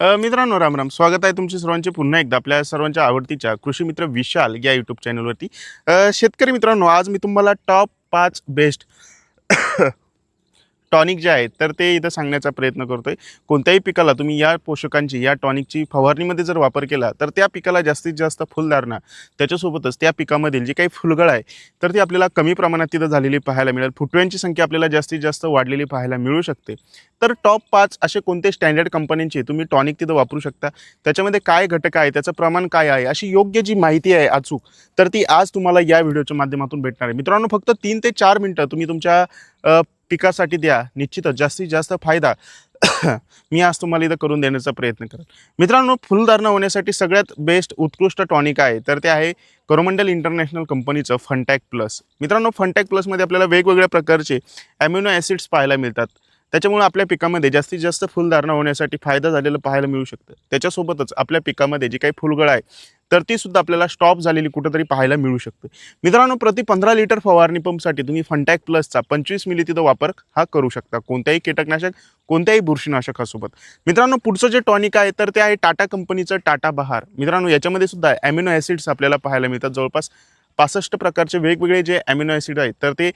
मित्रांनो राम राम. स्वागत आहे तुमचे सर्वांचे पुन्हा एकदा आपल्या सर्वांच्या आवडतीच्या कृषी मित्र विशाल या यूट्यूब चॅनलवरती शेतकरी मित्रांनो आज मी तुम्हाला टॉप पाच बेस्ट टॉनिक जे आहेत तर ते इथं सांगण्याचा प्रयत्न करतोय. कोणत्याही पिकाला तुम्ही या पोषकांची या टॉनिकची फवारणीमध्ये जर वापर केला तर त्या पिकाला जास्तीत जास्त फुलधारणा त्याच्यासोबतच त्या पिकामधील जी काही फुलगळ आहे तर ती आपल्याला कमी प्रमाणात तिथं झालेली पाहायला मिळेल. फुटव्यांची संख्या आपल्याला जास्तीत जास्त वाढलेली पाहायला मिळू शकते. तर टॉप पाच असे कोणते स्टँडर्ड कंपन्यांचे तुम्ही टॉनिक तिथं वापरू शकता. त्याच्यामध्ये काय घटक आहे त्याचं प्रमाण काय आहे अशी योग्य जी माहिती आहे अचूक तर ती आज तुम्हाला या व्हिडिओच्या माध्यमातून भेटणार आहे. मित्रांनो फक्त तीन ते चार मिनटं तुम्ही तुमच्या पिकासाठी द्या. निश्चितच जास्तीत जास्त फायदा मी आज तुम्हाला इथं करून देण्याचा प्रयत्न करेन. मित्रांनो फुलधारणा होण्यासाठी सगळ्यात बेस्ट उत्कृष्ट टॉनिक आहे. तर ते आहे कोरोमंडल इंटरनॅशनल कंपनीचं फनटॅक प्लस मित्रांनो फनटॅक प्लसमध्ये आपल्याला वेगवेगळ्या प्रकारचे ॲम्युनो ॲसिड्स पाहायला मिळतात. त्याच्यामुळे आपल्या पिकामध्ये जास्तीत जास्त फुलधारणा होण्यासाठी फायदा झालेला पाहायला मिळू शकतं. त्याच्यासोबतच आपल्या पिकामध्ये जी काही फुलगळ आहे तर ती सुद्धा आपल्याला स्टॉप झालेली कुठंतरी पाहायला मिळू शकते. मित्रांनो प्रति पंधरा लिटर फवारणी पंपसाठी तुम्ही फंटॅक प्लसचा पंचवीस मिली तिथं वापर हा करू शकता. कोणत्याही कीटकनाशक कोणत्याही बुरशीनाशकासोबत. मित्रांनो पुढचं जे टॉनिक आहे तर ते आहे टाटा कंपनीचं टाटा बहार मित्रांनो याच्यामध्ये सुद्धा ॲमिनो ॲसिड्स आपल्याला पाहायला मिळतात. जवळपास पासष्ट प्रकारचे वेगवेगळे जे ॲमिनो ॲसिड आहेत तर ते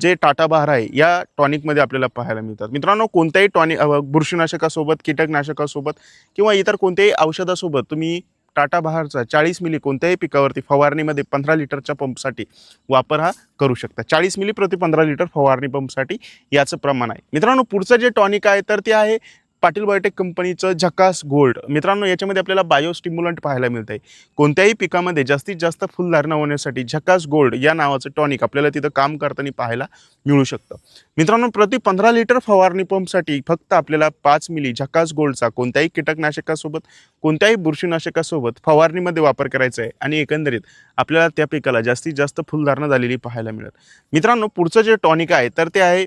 जे टाटा बहार आहे या टॉनिकमध्ये आपल्याला पाहायला मिळतात. मित्रांनो कोणत्याही टॉनिक बुरशीनाशकासोबत कीटकनाशकासोबत किंवा इतर कोणत्याही औषधासोबत तुम्ही टाटा बहारचा चाळीस मिली कोणत्याही पिकावरती फवारणीमध्ये पंधरा लिटरच्या पंपसाठी वापर हा करू शकता. चाळीस मिली प्रति पंधरा लिटर फवारणी पंपसाठी याचं प्रमाण आहे. मित्रांनो पुढचं जे टॉनिक आहे तर ते आहे पाटील बायोटेक कंपनीचं झकास गोल्ड. मित्रांनो याच्यामध्ये आपल्याला बायोस्टिम्युलंट पाहायला मिळतं आहे कोणत्याही पिकामध्ये जास्तीत जास्त फुलधारणा होण्यासाठी झकास गोल्ड या नावाचं टॉनिक आपल्याला तिथं काम करताना पाहायला मिळू शकतं. मित्रांनो प्रति पंधरा लिटर फवारणी पंपसाठी फक्त आपल्याला पाच मिली झकास गोल्डचा कोणत्याही कीटकनाशकासोबत कोणत्याही बुरशीनाशकासोबत फवारणीमध्ये वापर करायचा आहे आणि एकंदरीत आपल्याला त्या पिकाला जास्तीत जास्त फुलधारणा झालेली पाहायला मिळत मित्रांनो पुढचं जे टॉनिक आहे तर ते आहे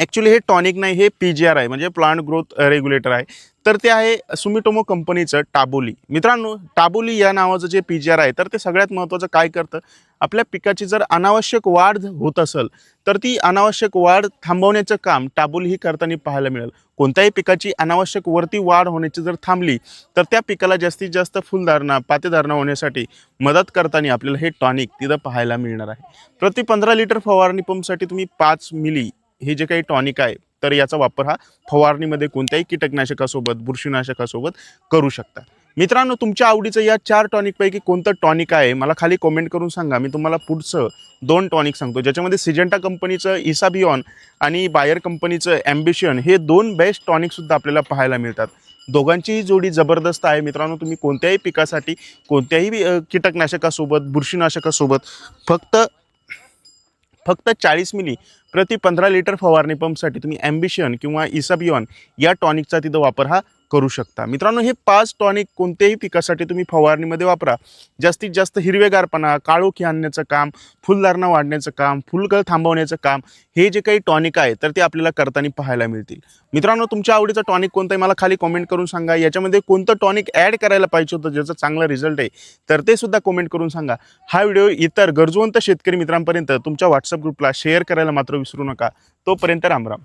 ॲक्च्युली हे टॉनिक नाही हे पी जी आर आहे म्हणजे प्लांट ग्रोथ रेग्युलेटर आहे. तर ते आहे सुमिटोमो कंपनीचं टाबोली मित्रांनो टाबोली या नावाचं जे पी जी आर आहे तर ते सगळ्यात महत्त्वाचं काय करतं? आपल्या पिकाची जर अनावश्यक वाढ होत असेल तर ती अनावश्यक वाढ थांबवण्याचं काम टाबोली ही करताना पाहायला मिळेल. कोणत्याही पिकाची अनावश्यक वरती वाढ होण्याची जर थांबली तर त्या पिकाला जास्तीत जास्त फुलधारणा पातेधारणा होण्यासाठी मदत करताना आपल्याला हे टॉनिक तिथं पाहायला मिळणार आहे. प्रति पंधरा लिटर फवारणी पंपसाठी तुम्ही पाच मिली हे जे काही टॉनिक आहे तर याचा वापर हा फवारणीमध्ये कोणत्याही कीटकनाशकासोबत बुरशीनाशकासोबत करू शकता. मित्रांनो तुमच्या आवडीचं या चार टॉनिकपैकी कोणतं टॉनिक आहे मला खाली कमेंट करून सांगा. मी तुम्हाला पुढचं दोन टॉनिक सांगतो ज्याच्यामध्ये सिजेंटा कंपनीचं इसाबियॉन आणि बायर कंपनीचं ॲम्बिशन हे दोन बेस्ट टॉनिकसुद्धा आपल्याला पाहायला मिळतात. दोघांचीही जोडी जबरदस्त आहे. मित्रांनो तुम्ही कोणत्याही पिकासाठी कोणत्याही कीटकनाशकासोबत बुरशीनाशकासोबत फक्त फक्त चाळीस मिली प्रति पंधरा लिटर फवारणी पंपसाठी तुम्ही ॲम्बिशन किंवा इसाबियॉन या टॉनिकचा तिथं वापर हा करू शकता. मित्रांनो हे पाच टॉनिक कोणत्याही पिकासाठी तुम्ही फवारणीमध्ये वापरा. जास्तीत जास्त हिरवेगारपणा काळोखी आणण्याचं काम फुलधारणा वाढण्याचं काम फुलगळ थांबवण्याचं काम हे जे काही टॉनिक आहे तर ते आपल्याला करताना पाहायला मिळतील. मित्रांनो तुमच्या आवडीचं टॉनिक कोणतं आहे? मला खाली कॉमेंट करून सांगा. याच्यामध्ये कोणतं टॉनिक ॲड करायला पाहिजे होतं ज्याचा चांगला रिझल्ट आहे तर ते सुद्धा कॉमेंट करून सांगा. हा व्हिडिओ इतर गरजवंत शेतकरी मित्रांपर्यंत तुमच्या व्हॉट्सअप ग्रुपला शेअर करायला मात्र विसरू नका. तोपर्यंत रामराम.